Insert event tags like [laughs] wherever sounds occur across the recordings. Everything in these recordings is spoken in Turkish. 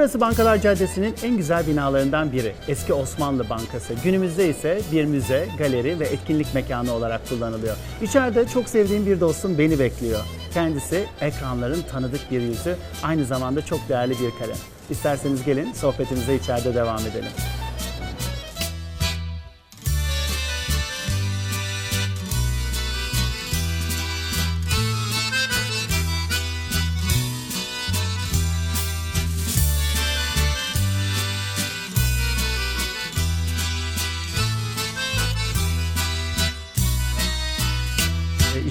Burası Bankalar Caddesi'nin en güzel binalarından biri. Eski Osmanlı Bankası. Günümüzde ise bir müze, galeri ve etkinlik mekanı olarak kullanılıyor. İçeride çok sevdiğim bir dostum beni bekliyor. Kendisi ekranların tanıdık bir yüzü, aynı zamanda çok değerli bir kalem. İsterseniz gelin sohbetimize içeride devam edelim.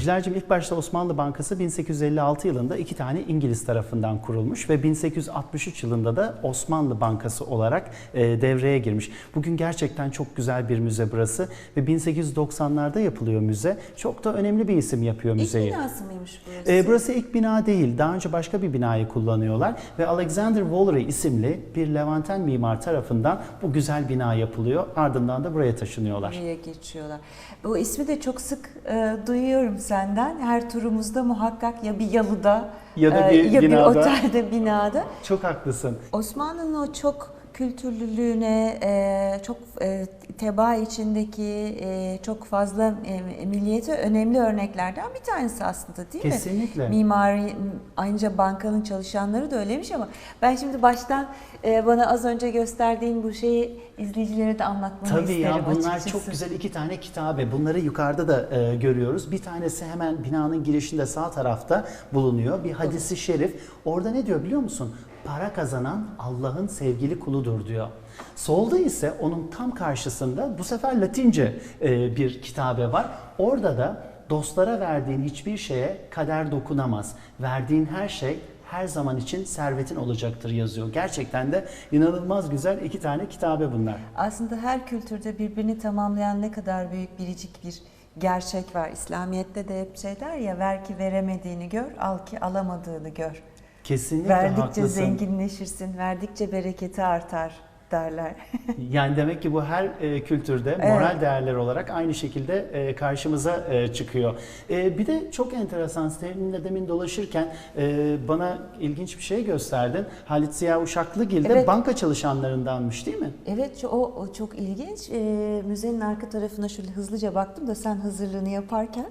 E, İcler'cim ilk başta Osmanlı Bankası 1856 yılında iki tane İngiliz tarafından kurulmuş ve 1863 yılında da Osmanlı Bankası olarak e, devreye girmiş. Bugün gerçekten çok güzel bir müze burası ve 1890'larda yapılıyor müze. Çok da önemli bir isim yapıyor İlk müzeyi. binası mıymış burası? E, burası ilk bina değil. Daha önce başka bir binayı kullanıyorlar ve Alexander Wallery isimli bir Levanten mimar tarafından bu güzel bina yapılıyor. Ardından da buraya taşınıyorlar. Buraya geçiyorlar. Bu ismi de çok sık e, duyuyorum senden. Her turumuzda muhakkak ya bir yalıda Ya da e, bir ya binada. bir otelde binada. Çok haklısın. Osmanlı'nın o çok kültürlülüğüne, e, çok e, teba içindeki e, çok fazla e, milliyete önemli örneklerden bir tanesi aslında değil mi? Kesinlikle. Mimari, ayrıca bankanın çalışanları da öyleymiş ama ben şimdi baştan e, bana az önce gösterdiğin bu şeyi izleyicilere de anlatmanı Tabii isterim ya bunlar açıkçası. çok güzel iki tane kitabe. Bunları yukarıda da e, görüyoruz. Bir tanesi hemen binanın girişinde sağ tarafta bulunuyor. Bir hadisi şerif. Orada ne diyor biliyor musun? Para kazanan Allah'ın sevgili kuludur diyor. Solda ise onun tam karşısında bu sefer Latince e, bir kitabe var. Orada da dostlara verdiğin hiçbir şeye kader dokunamaz. Verdiğin her şey her zaman için servetin olacaktır yazıyor. Gerçekten de inanılmaz güzel iki tane kitabe bunlar. Aslında her kültürde birbirini tamamlayan ne kadar büyük biricik bir gerçek var. İslamiyet'te de hep şey der ya ver ki veremediğini gör, al ki alamadığını gör. Kesinlikle Verdikçe haklısın. zenginleşirsin, verdikçe bereketi artar derler. [laughs] Yani demek ki bu her e, kültürde moral değerler olarak aynı şekilde e, karşımıza e, çıkıyor. E, bir de çok enteresan seninle demin dolaşırken e, bana ilginç bir şey gösterdin. Halit Ziya Uşaklıgil de Evet. banka çalışanlarındanmış değil mi? Evet o, o çok ilginç. Ee, müzenin arka tarafına şöyle hızlıca baktım da sen hazırlığını yaparken.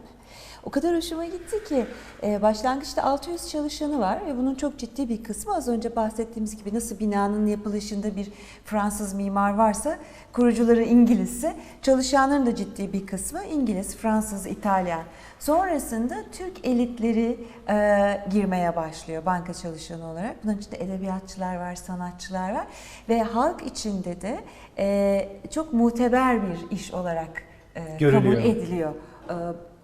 O kadar hoşuma gitti ki e, başlangıçta 600 çalışanı var ve bunun çok ciddi bir kısmı az önce bahsettiğimiz gibi nasıl binanın yapılışında bir Fransız mimar varsa kurucuları İngilizse çalışanların da ciddi bir kısmı İngiliz, Fransız, İtalyan. Sonrasında Türk elitleri e, girmeye başlıyor banka çalışanı olarak. Bunların içinde edebiyatçılar var, sanatçılar var ve halk içinde de e, çok muteber bir iş olarak e, kabul ediliyor.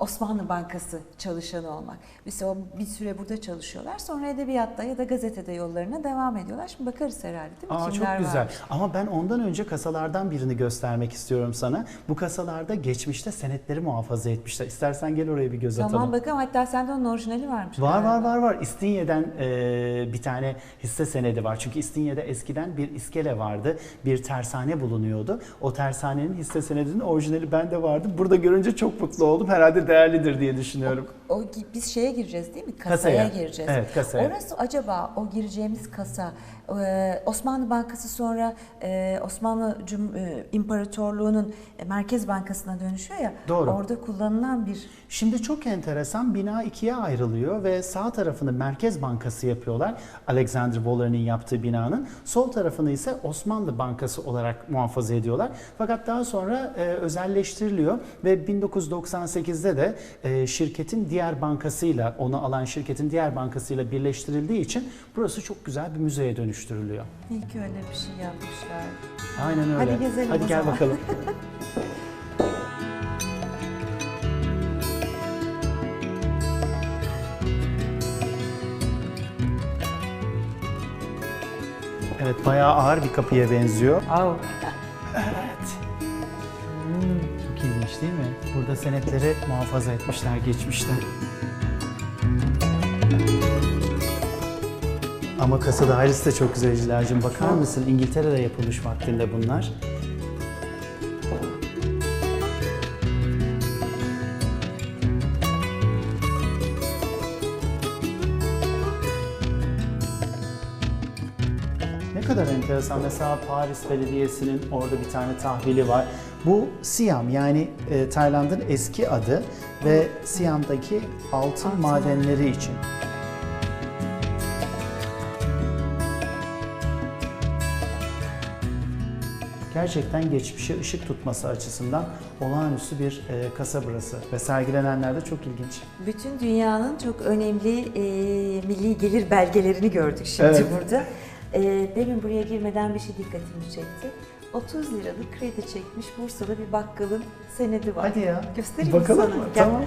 Osmanlı Bankası çalışanı olmak. Mesela bir süre burada çalışıyorlar. Sonra edebiyatta ya da gazetede yollarına devam ediyorlar. Şimdi bakarız herhalde değil mi? Aa, Kimler çok güzel. varmış? Ama ben ondan önce kasalardan birini göstermek istiyorum sana. Bu kasalarda geçmişte senetleri muhafaza etmişler. İstersen gel oraya bir göz atalım. Tamam bakalım. Hatta sende onun orijinali varmış. Var galiba. var var var. İstinye'den e, bir tane hisse senedi var. Çünkü İstinye'de eskiden bir iskele vardı. Bir tersane bulunuyordu. O tersanenin hisse senedinin orijinali bende vardı. Burada görünce çok mutlu oldum. Herhalde değerlidir diye düşünüyorum. O gi- biz şeye gireceğiz değil mi? Kasaya, Kasaya. gireceğiz. Evet, kasaya. Orası acaba o gireceğimiz kasa e, Osmanlı Bankası sonra e, Osmanlı Cum- e, İmparatorluğu'nun e, Merkez Bankası'na dönüşüyor ya. Doğru. Orada kullanılan bir Şimdi çok enteresan bina ikiye ayrılıyor ve sağ tarafını Merkez Bankası yapıyorlar. Alexander Waller'in yaptığı binanın. Sol tarafını ise Osmanlı Bankası olarak muhafaza ediyorlar. Fakat daha sonra e, özelleştiriliyor ve 1998'de de e, şirketin diğer bankasıyla, onu alan şirketin diğer bankasıyla birleştirildiği için burası çok güzel bir müzeye dönüştürülüyor. iyi ki öyle bir şey yapmışlar. Aynen öyle. Hadi gezelim Hadi gel zaman. bakalım. [laughs] Evet bayağı ağır bir kapıya benziyor. Au. Evet. Hmm, çok ilginç değil mi? Burada senetleri muhafaza etmişler geçmişte. Ama kasa dairesi de çok güzel İcla'cığım. Bakar mısın? İngiltere'de yapılmış vaktinde bunlar. Ne kadar enteresan. Mesela Paris Belediyesi'nin orada bir tane tahvili var. Bu Siam yani e, Tayland'ın eski adı ve Siam'daki Altın madenleri için. Gerçekten geçmişe ışık tutması açısından olağanüstü bir e, kasa burası ve sergilenenler de çok ilginç. Bütün dünyanın çok önemli e, milli gelir belgelerini gördük şimdi Evet. burada. E, demin buraya girmeden bir şey dikkatimi çekti. 30 liralık kredi çekmiş Bursa'da bir bakkalın senedi var. Hadi ya. Göstereyim Bakalım sana? mı? Gel. Tamam.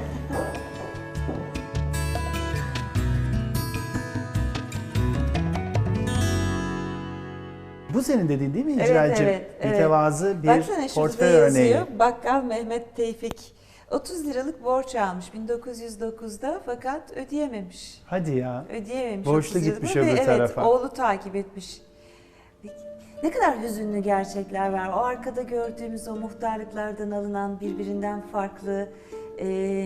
Bu senin dediğin değil mi Evet, İcracığım? evet, evet. Mütevazı bir Baksana portföy yazıyor. örneği. Bakkal Mehmet Tevfik 30 liralık borç almış 1909'da fakat ödeyememiş. Hadi ya. Ödeyememiş. Borçlu 30 lirada gitmiş öbür evet, tarafa. oğlu takip etmiş. Ne kadar hüzünlü gerçekler var. O arkada gördüğümüz o muhtarlıklardan alınan birbirinden farklı e,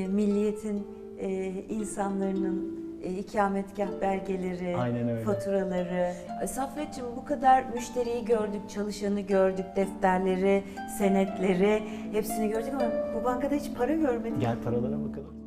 milliyetin e, insanların e, ikametgah belgeleri, Aynen öyle. faturaları. Ay, Saffetciğim bu kadar müşteriyi gördük, çalışanı gördük, defterleri, senetleri hepsini gördük ama bu bankada hiç para görmedik. Gel paralara bakalım.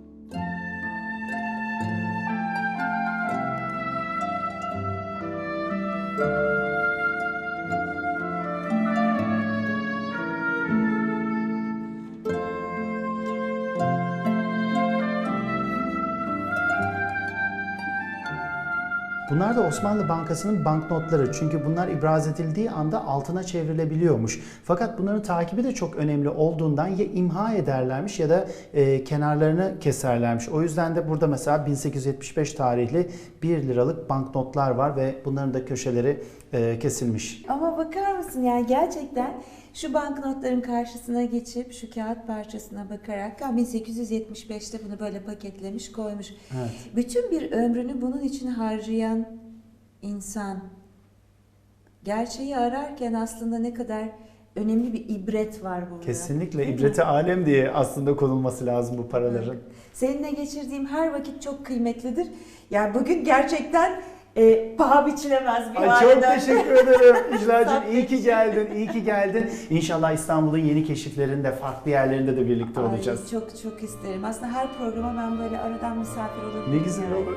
Bunlar da Osmanlı Bankası'nın banknotları. Çünkü bunlar ibraz edildiği anda altına çevrilebiliyormuş. Fakat bunların takibi de çok önemli olduğundan ya imha ederlermiş ya da e, kenarlarını keserlermiş. O yüzden de burada mesela 1875 tarihli 1 liralık banknotlar var ve bunların da köşeleri e, kesilmiş. Ama bakar mısın yani gerçekten şu banknotların karşısına geçip şu kağıt parçasına bakarak ya 1875'te bunu böyle paketlemiş koymuş. Evet. Bütün bir ömrünü bunun için harcayan insan gerçeği ararken aslında ne kadar önemli bir ibret var burada. Kesinlikle Değil mi? ibreti alem diye aslında konulması lazım bu paraların. Seninle geçirdiğim her vakit çok kıymetlidir. Yani bugün gerçekten e, paha biçilemez bir Ay çok teşekkür ederim [laughs] İcracığım. İyi ki ki. geldin, iyi ki geldin. İnşallah İstanbul'un yeni keşiflerinde, farklı yerlerinde de birlikte Ay, olacağız. çok çok isterim. Aslında her programa ben böyle aradan misafir olabilirim. Ne güzel yani. olur.